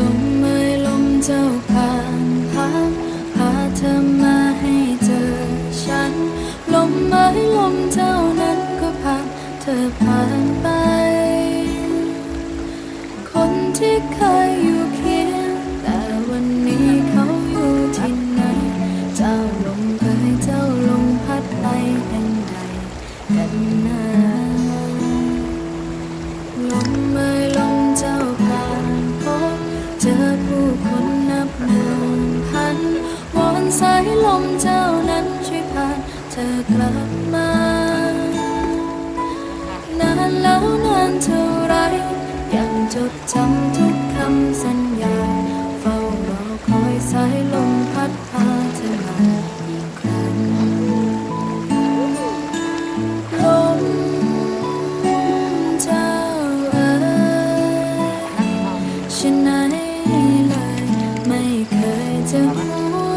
ลมเอ่ยลมเจ้าผ่านพัดพาเธอมาให้เจอฉัน ลมเอ่ยลมเจ้านั้นก็พัดเธอผ่านไป คนที่เคย สายลมเจ้านั้นช่วยพาเธอกลับมา นานแล้วนานเท่าไร ยังจดจำทุกคำสัญญา เฝ้ารอคอยสายลมพัดพาเธอมาลมเจ้าเอ๋ยฉันไหนเลยไม่เคยจะรู้